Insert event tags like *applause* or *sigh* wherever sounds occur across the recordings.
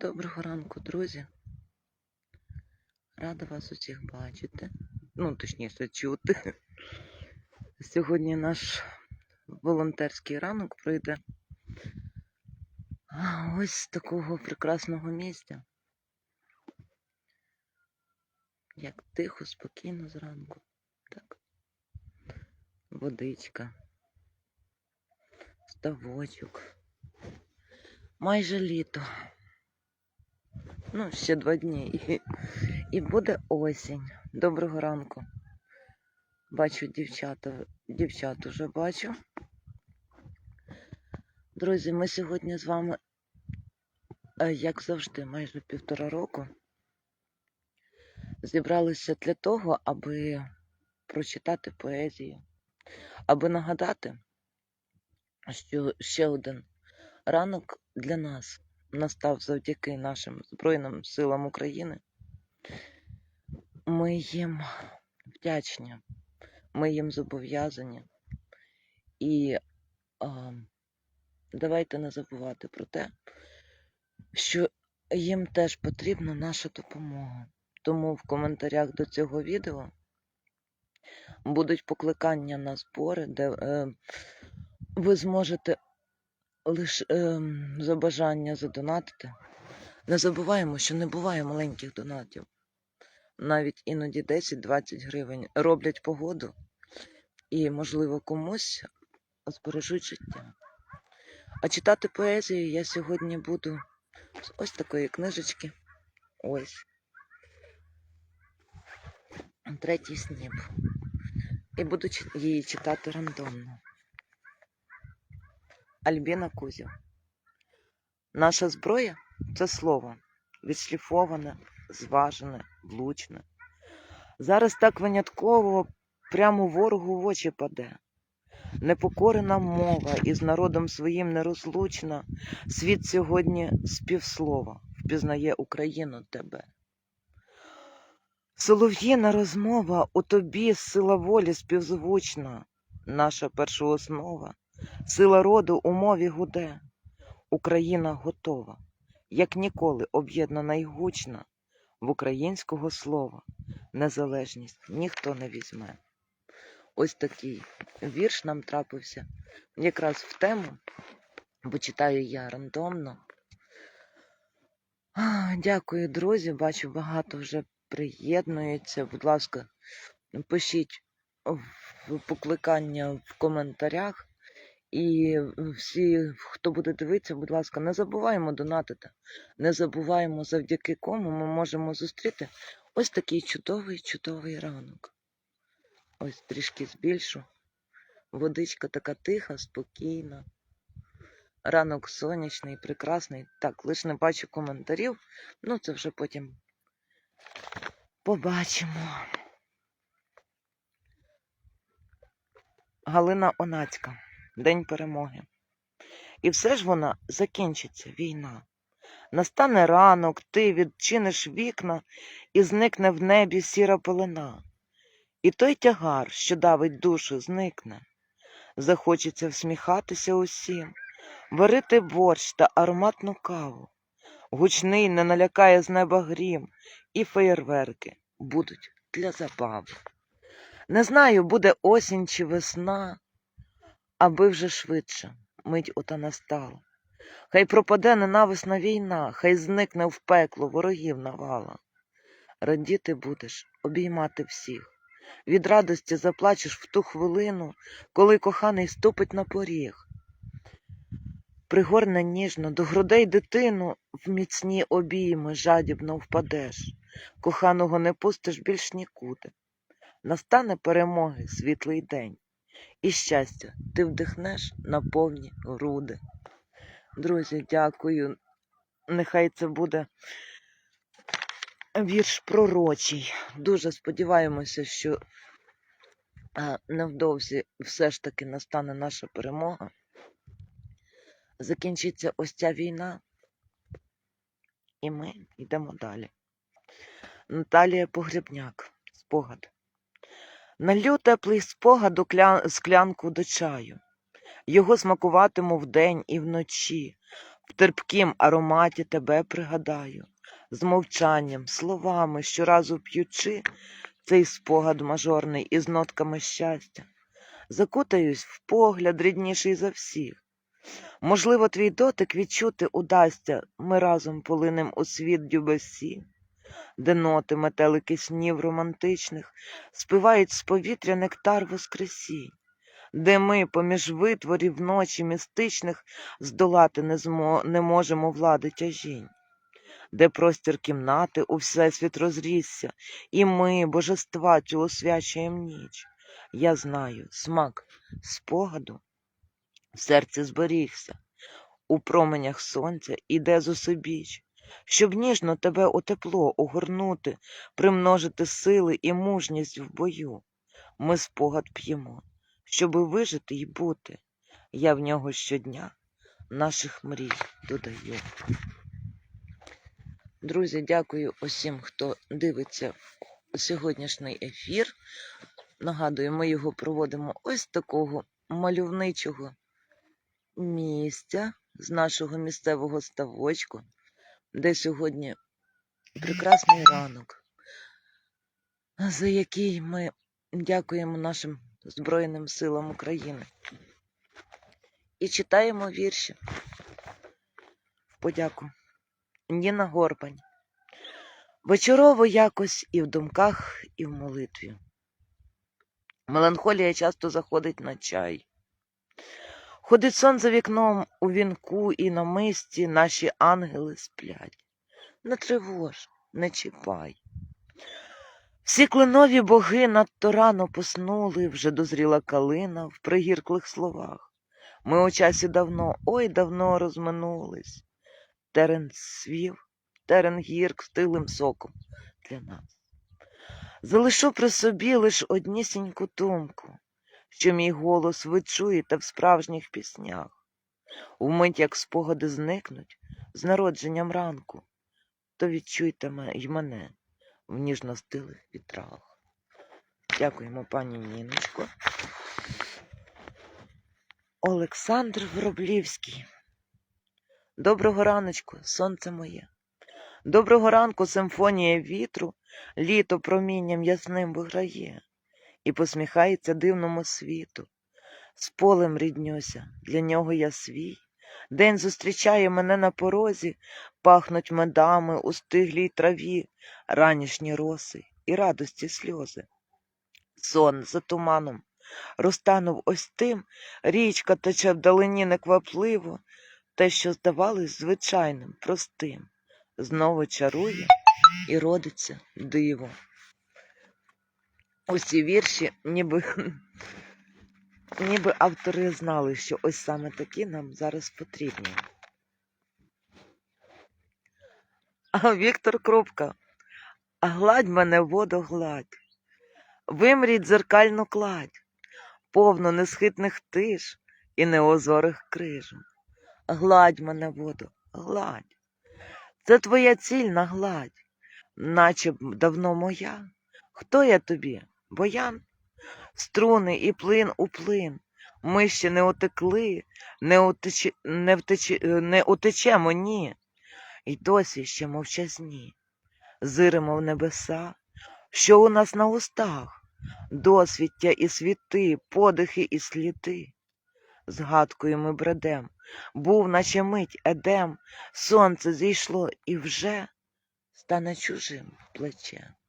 Доброго ранку, друзі. Рада вас усіх бачити. Ну, точніше, чути. Сьогодні наш волонтерський ранок пройде ось з такого прекрасного місця. Як тихо, спокійно зранку. Так. Водичка. Ставочок. Майже літо. Ну, ще два дні. І, і буде осінь. Доброго ранку. Бачу дівчата, дівчат уже бачу. Друзі, ми сьогодні з вами, е, як завжди, майже півтора року зібралися для того, аби прочитати поезію, аби нагадати, що ще один ранок для нас настав завдяки нашим Збройним силам України. Ми їм вдячні, ми їм зобов'язані. І а, давайте не забувати про те, що їм теж потрібна наша допомога. Тому в коментарях до цього відео будуть покликання на збори, де е, ви зможете лише е, за бажання задонатити. Не забуваємо, що не буває маленьких донатів. Навіть іноді 10-20 гривень роблять погоду і, можливо, комусь збережуть життя. А читати поезію я сьогодні буду з ось такої книжечки. Ось. Третій сніп. І буду її читати рандомно. Альбіна Кузів. Наша зброя це слово, відшліфоване, зважене, влучне. Зараз так винятково прямо ворогу в очі паде. Непокорена мова із народом своїм нерозлучна, світ сьогодні співслова впізнає Україну тебе. Солов'їна розмова у тобі сила волі співзвучна, наша першооснова, сила роду у мові гуде. Україна готова, як ніколи об'єднана й гучна, в українського слова незалежність ніхто не візьме. Ось такий вірш нам трапився якраз в тему, бо читаю я рандомно. Дякую, друзі. Бачу, багато вже приєднується. Будь ласка, пишіть покликання в коментарях. І всі, хто буде дивитися, будь ласка, не забуваємо донатити. Не забуваємо, завдяки кому ми можемо зустріти ось такий чудовий, чудовий ранок. Ось трішки збільшу. Водичка така тиха, спокійна. Ранок сонячний, прекрасний. Так, лише не бачу коментарів. Ну, це вже потім побачимо. Галина Онацька. День перемоги. І все ж вона закінчиться, війна. Настане ранок, ти відчиниш вікна, і зникне в небі сіра полина. І той тягар, що давить душу, зникне. Захочеться всміхатися усім, варити борщ та ароматну каву. Гучний не налякає з неба грім, і феєрверки будуть для забави. Не знаю, буде осінь чи весна, аби вже швидше мить ота настала. Хай пропаде ненависна війна, хай зникне в пекло ворогів навала. Радіти будеш, обіймати всіх. Від радості заплачеш в ту хвилину, коли коханий ступить на поріг. Пригорне ніжно до грудей дитину, в міцні обійми жадібно впадеш. Коханого не пустиш більш нікуди. Настане перемоги світлий день, і щастя ти вдихнеш на повні груди. Друзі, дякую. Нехай це буде вірш пророчий. Дуже сподіваємося, що невдовзі все ж таки настане наша перемога. Закінчиться ось ця війна, і ми йдемо далі. Наталія Погребняк. Спогад. Налью теплий спогад у кля... склянку до чаю. Його смакуватиму вдень і вночі. В терпкім ароматі тебе пригадаю, з мовчанням, словами, щоразу п'ючи цей спогад мажорний із нотками щастя. Закутаюсь в погляд рідніший за всіх. Можливо, твій дотик відчути удасться, ми разом полинем у світ дюбесі, де ноти метелики снів романтичних співають з повітря нектар воскресінь, де ми поміж витворів ночі містичних здолати не, змо... не можемо влади тяжінь, де простір кімнати у всесвіт розрісся, і ми, божества, цю освячуєм ніч. Я знаю, смак спогаду в серці зберігся, у променях сонця іде зусобіч, щоб ніжно тебе у тепло огорнути, примножити сили і мужність в бою. Ми спогад п'ємо, щоби вижити й бути. Я в нього щодня наших мрій додаю. Друзі, дякую усім, хто дивиться сьогоднішній ефір. Нагадую, ми його проводимо ось такого мальовничого місця з нашого місцевого ставочку, де сьогодні прекрасний ранок, за який ми дякуємо нашим Збройним силам України. І читаємо вірші в подяку. Ніна Горбань. Вечорово якось і в думках, і в молитві. Меланхолія часто заходить на чай. Ходить сон за вікном у вінку і на мисті наші ангели сплять. Не тривож, не чіпай. Всі кленові боги надто рано поснули, вже дозріла калина в пригірклих словах. Ми у часі давно, ой давно розминулись. Терен свів, терен гірк стилим соком для нас. Залишу при собі лиш однісіньку думку, що мій голос ви чуєте в справжніх піснях. Вмить, як спогади зникнуть з народженням ранку, то відчуйте й мене в ніжно-стилих вітрах. Дякуємо, пані Ніночко. Олександр Вороблівський. Доброго раночку, сонце моє. Доброго ранку, симфонія вітру, літо промінням ясним виграє і посміхається дивному світу. З полем ріднюся, для нього я свій. День зустрічає мене на порозі, пахнуть медами у стиглій траві, ранішні роси і радості сльози. Сон за туманом розтанув ось тим, річка тече вдалині неквапливо, те, що здавалось звичайним, простим, знову чарує і родиться диво. Усі вірші, ніби, ніби автори знали, що ось саме такі нам зараз потрібні. А Віктор Крупка, гладь мене воду гладь, вимріть дзеркальну кладь, повно несхитних тиш і неозорих крижм. Гладь мене воду, гладь. Це твоя цільна гладь, наче б давно моя. Хто я тобі? Боян? Струни і плин у плин. Ми ще не утекли, не, утече, не, втече, не утечемо, ні. І досі ще мовчазні. Зиримо в небеса, що у нас на устах, досвіття і світи, подихи і сліди. Згадкою ми бредем, був, наче мить едем, сонце зійшло і вже стане чужим плечем.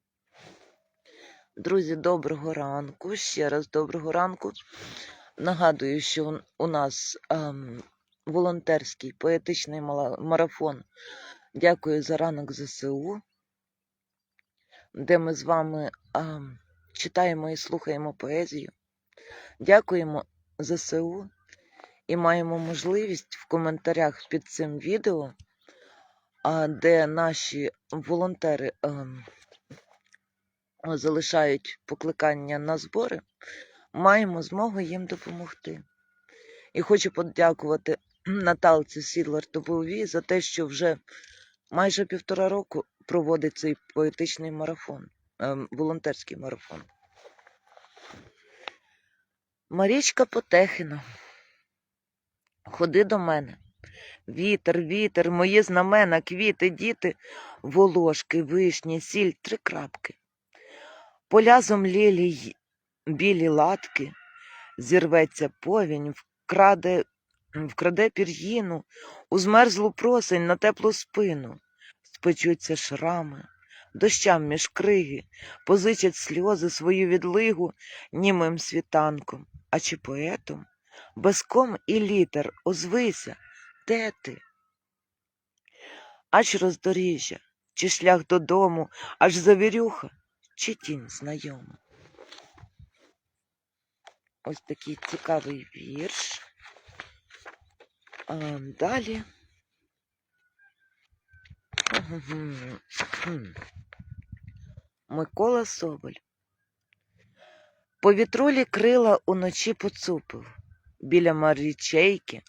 Друзі, доброго ранку. Ще раз доброго ранку. Нагадую, що у- нас ем, волонтерський поетичний марафон. Дякую за ранок ЗСУ, де ми з вами ем, читаємо і слухаємо поезію. Дякуємо ЗСУ і маємо можливість в коментарях під цим відео, де наші волонтери ем, залишають покликання на збори, маємо змогу їм допомогти. І хочу подякувати Наталці Сідлер Тобові за те, що вже майже півтора року проводить цей поетичний марафон, ем, волонтерський марафон. Марічка Потехина. Ходи до мене, Вітер, вітер, мої знамена, квіти, діти, волошки, вишні, сіль, три крапки. Поля зомлілі білі латки, зірветься повінь, вкраде, вкраде пір'їну, у змерзлу просень на теплу спину, спечуться шрами, дощам між криги, позичать сльози свою відлигу німим світанком, а чи поетом, без ком і літер, озвися, де ти? Аж роздоріжжя, чи шлях додому, аж завірюха, чи тінь знайома. Ось такий цікавий вірш. А далі. Микола Соболь. Повітролі крила уночі поцупив, біля марічейки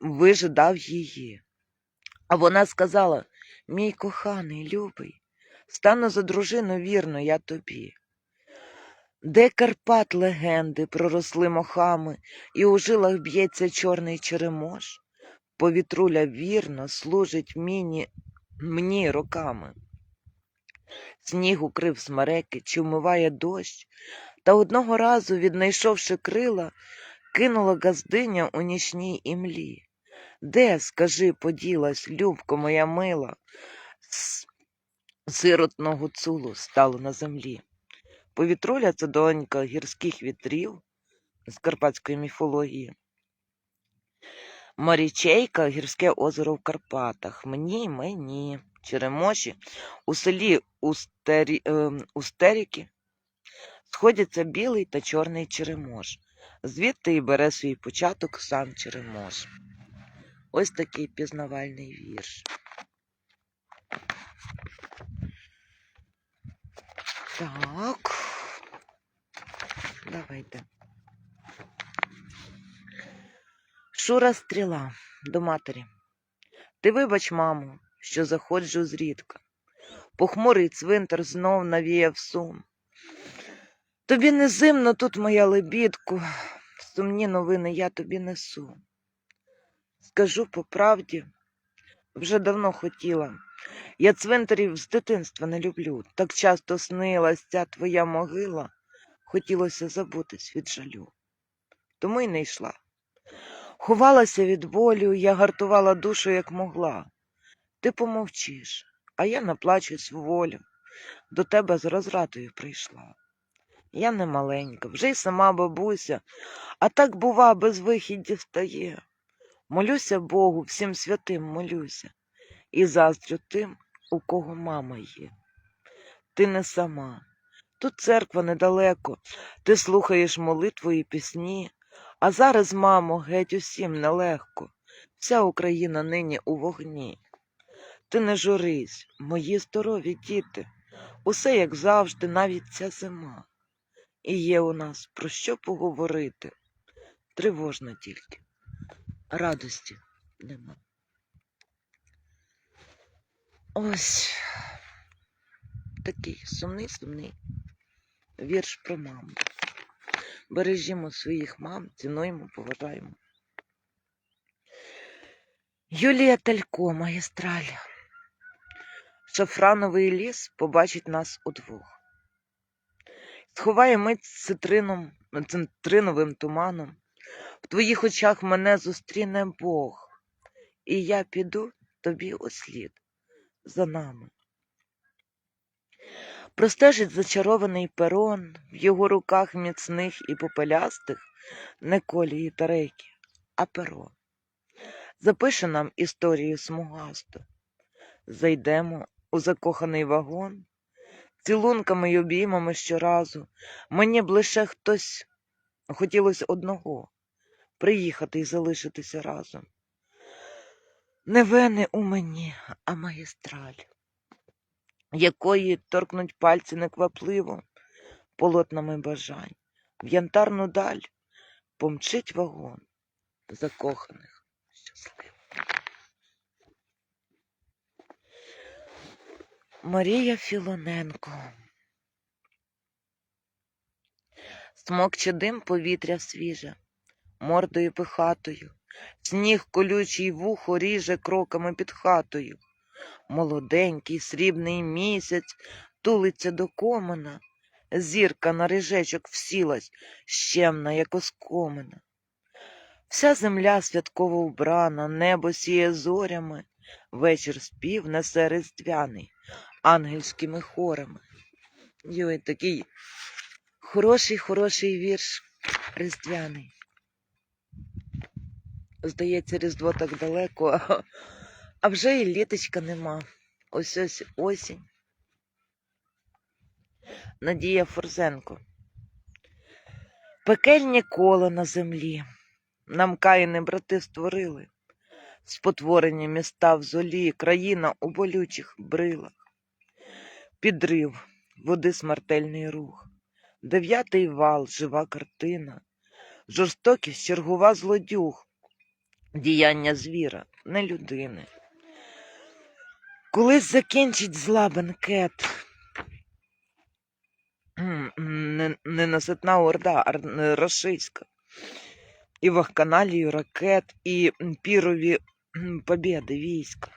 вижидав її. А вона сказала: Мій коханий, любий, стану за дружину вірно я тобі. Де Карпат легенди проросли мохами, і у жилах б'ється чорний черемош, повітруля вірно служить мені, мені роками. Сніг укрив смереки, чи вмиває дощ, та одного разу, віднайшовши крила, кинула газдиня у нічній імлі. Де, скажи, поділась, любко моя мила, сиротного гуцулу стало на землі. Повітроля це донька гірських вітрів з карпатської міфології. Марічейка гірське озеро в Карпатах. Мені, мені, Черемоші, у селі Устері, е, Устеріки сходяться білий та чорний черемош. Звідти і бере свій початок сам черемош. Ось такий пізнавальний вірш. Так. Давайте. Шура стріла до матері. Ти вибач, мамо, що заходжу зрідка. Похмурий цвинтар знов навіяв сум. Тобі не зимно тут, моя лебідку, сумні новини я тобі несу. Скажу по правді, вже давно хотіла. Я цвинтарів з дитинства не люблю. Так часто снилась ця твоя могила, хотілося забутись від жалю. Тому й не йшла. Ховалася від болю, я гартувала душу, як могла. Ти помовчиш, а я наплачусь в волю. До тебе з розратою прийшла. Я не маленька, вже й сама бабуся, а так, бува, без вихідів стає. Молюся Богу, всім святим молюся, і заздрю тим, у кого мама є. Ти не сама, тут церква недалеко, ти слухаєш молитву і пісні, а зараз, мамо, геть усім нелегко, вся Україна нині у вогні. Ти не журись, мої здорові діти, усе як завжди, навіть ця зима. І є у нас про що поговорити. Тривожно тільки, радості нема. Ось такий сумний, сумний вірш про маму. Бережімо своїх мам, цінуємо, поважаємо. Юлія Талько, магістраль. Шафрановий ліс побачить нас удвох. Сховає мить цитрином, цитриновим туманом. В твоїх очах мене зустріне Бог, і я піду тобі услід за нами. Простежить зачарований перон, в його руках міцних і попелястих не колії та рейки, а перо. Запише нам історію смугасту. Зайдемо у закоханий вагон, цілунками й обіймами щоразу. Мені б лише хтось хотілося одного приїхати і залишитися разом. Не вени у мені, а магістраль, якої торкнуть пальці неквапливо полотнами бажань. В янтарну даль помчить вагон закоханих щасливих. Марія Філоненко. Смокче дим повітря свіже, мордою пихатою, Сніг колючий вухо ріже кроками під хатою. Молоденький срібний місяць тулиться до комина. Зірка на рижечок всілась, щемна, як оскомина. Вся земля святково вбрана, небо сіє зорями, вечір спів несе різдвяний ангельськими хорами. Йой, такий хороший, хороший вірш різдвяний. Здається, Різдво так далеко, а, вже і літочка нема. Ось ось осінь. Надія Форзенко. Пекельні кола на землі. Нам каїни брати створили. Спотворені міста в золі, країна у болючих брилах. Підрив, води смертельний рух. Дев'ятий вал, жива картина. Жорстокість, чергова злодюг. Діяння звіра, не людини. Колись закінчить зла бенкет. Не, ненаситна орда е, рашистська. І вахканалію ракет, і пірові м, побєди війська.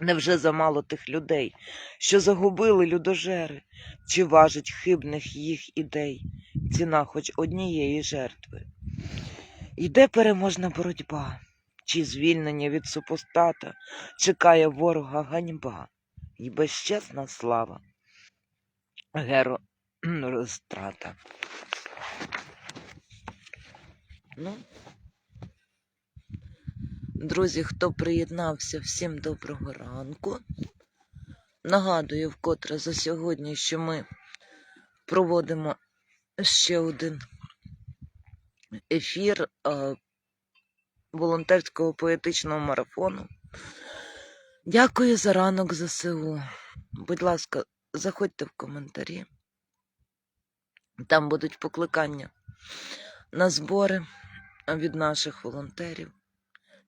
Невже замало тих людей, що загубили людожери, чи важить хибних їх ідей ціна хоч однієї жертви? Йде переможна боротьба, чи звільнення від супостата чекає ворога ганьба і безчесна слава. Геро розтрата. Ну, друзі, хто приєднався, всім доброго ранку. Нагадую вкотре за сьогодні, що ми проводимо ще один ефір е, волонтерського поетичного марафону. Дякую за ранок ЗСУ. Будь ласка, заходьте в коментарі. Там будуть покликання на збори від наших волонтерів.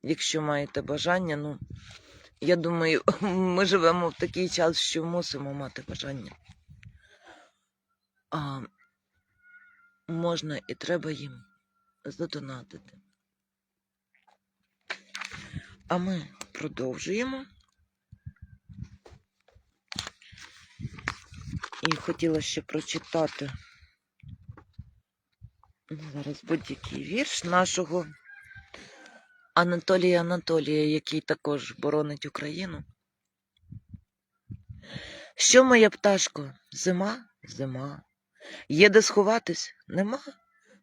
Якщо маєте бажання, ну, я думаю, *laughs* ми живемо в такий час, що мусимо мати бажання. А можна і треба їм задонатити. А ми продовжуємо. І хотіла ще прочитати зараз будь-який вірш нашого Анатолія Анатолія, який також боронить Україну. Що моя пташко? Зима? Зима. Є де сховатись? Нема?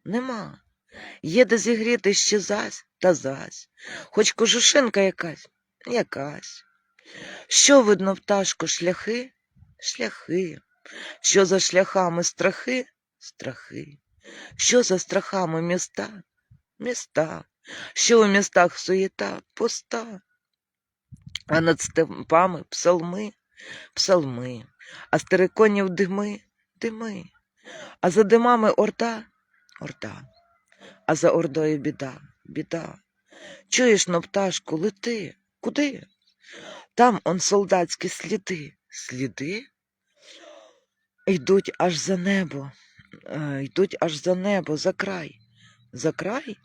Нема. Є де зігріти ще зась та зась. Хоч кожушинка якась, якась. Що видно, пташко, шляхи? Шляхи. Що за шляхами страхи? Страхи. Що за страхами міста? Міста. Що у містах суєта? Пуста. А над степами псалми, псалми, а з териконів дими, дими, а за димами орда, орда, а за ордою біда, біда. Чуєш, но пташку, лети, куди? Там он солдатські сліди, сліди? Йдуть аж за небо, е, йдуть аж за небо, за край, за край,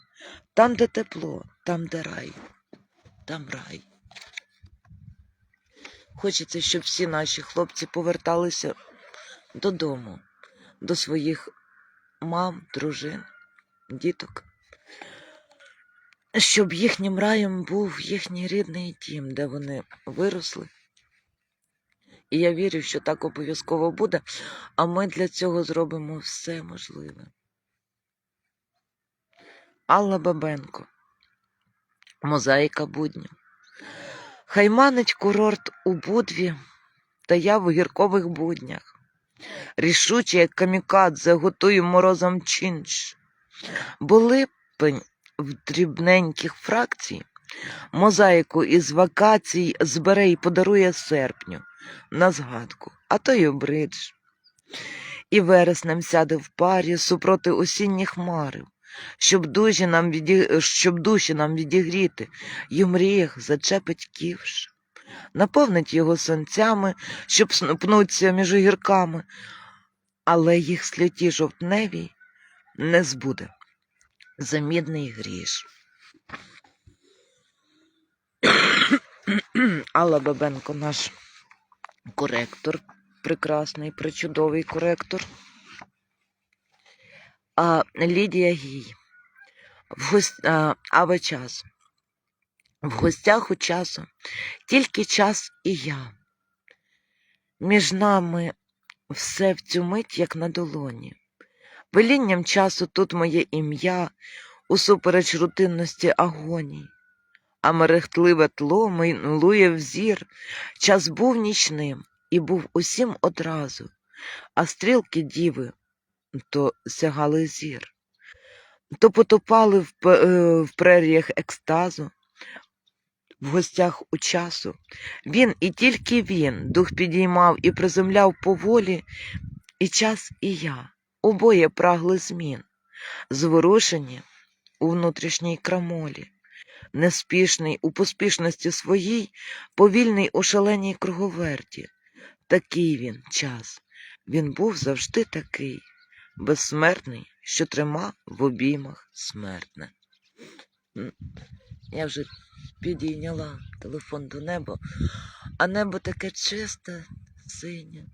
там, де тепло, там, де рай, там рай. Хочеться, щоб всі наші хлопці поверталися додому, до своїх мам, дружин, діток. Щоб їхнім раєм був їхній рідний дім, де вони виросли. І я вірю, що так обов'язково буде, а ми для цього зробимо все можливе. Алла Бабенко. Мозаїка будню. Хай манить курорт у Будві, та я в гіркових буднях. Рішуче, як камікадзе, готую морозом чинш. Бо липень в дрібненьких фракцій. Мозаїку із вакацій збере й подарує серпню на згадку, а то й обридж. І вереснем сяде в парі супроти осінніх марив, щоб душі нам, віді... щоб душі нам відігріти, й у мріях зачепить ківш, наповнить його сонцями, щоб снупнуться між гірками, але їх сліті жовтневій не збуде. Замідний гріш. Алла Бабенко наш коректор, прекрасний, причудовий коректор. А, Лідія Гій. В гост... а, Ава час. В гостях у часу тільки час і я. Між нами все в цю мить, як на долоні. Велінням часу тут моє ім'я, усупереч рутинності агоній. А мерехтливе тло минулує взір, час був нічним і був усім одразу, а стрілки діви то сягали зір, то потопали в, е, в преріях екстазу, в гостях у часу. Він і тільки він дух підіймав і приземляв поволі, і час, і я, обоє прагли змін, зворушені у внутрішній крамолі, неспішний у поспішності своїй, повільний у шаленій круговерті. Такий він час. Він був завжди такий, безсмертний, що тримав в обіймах смертне. Я вже підійняла телефон до неба, а небо таке чисте, синє.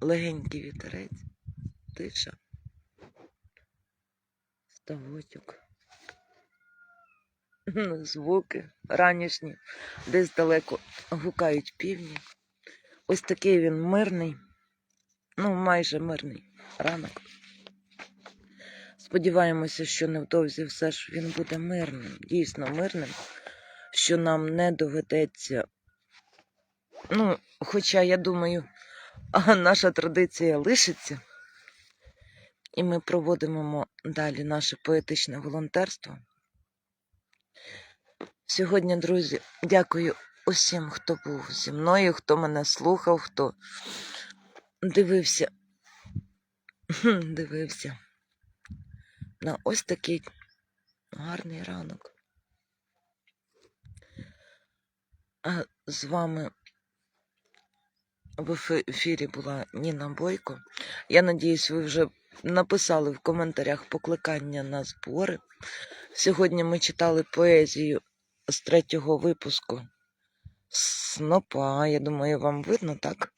Легенький вітерець, тиша, ставочок. Звуки ранішні, десь далеко гукають півні. Ось такий він мирний, ну майже мирний ранок. Сподіваємося, що невдовзі все ж він буде мирним, дійсно мирним, що нам не доведеться. Ну, хоча, я думаю, а наша традиція лишиться, і ми проводимо далі наше поетичне волонтерство. Сьогодні, друзі, дякую усім, хто був зі мною, хто мене слухав, хто дивився, дивився на ось такий гарний ранок. А з вами в ефірі була Ніна Бойко. Я надіюсь, ви вже написали в коментарях покликання на збори. Сьогодні ми читали поезію з третього випуску Снопа. Я думаю, вам видно, так?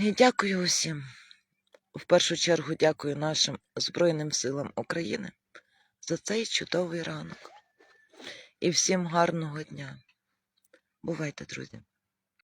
І дякую усім. В першу чергу дякую нашим Збройним силам України за цей чудовий ранок. І всім гарного дня. Бувайте, друзі!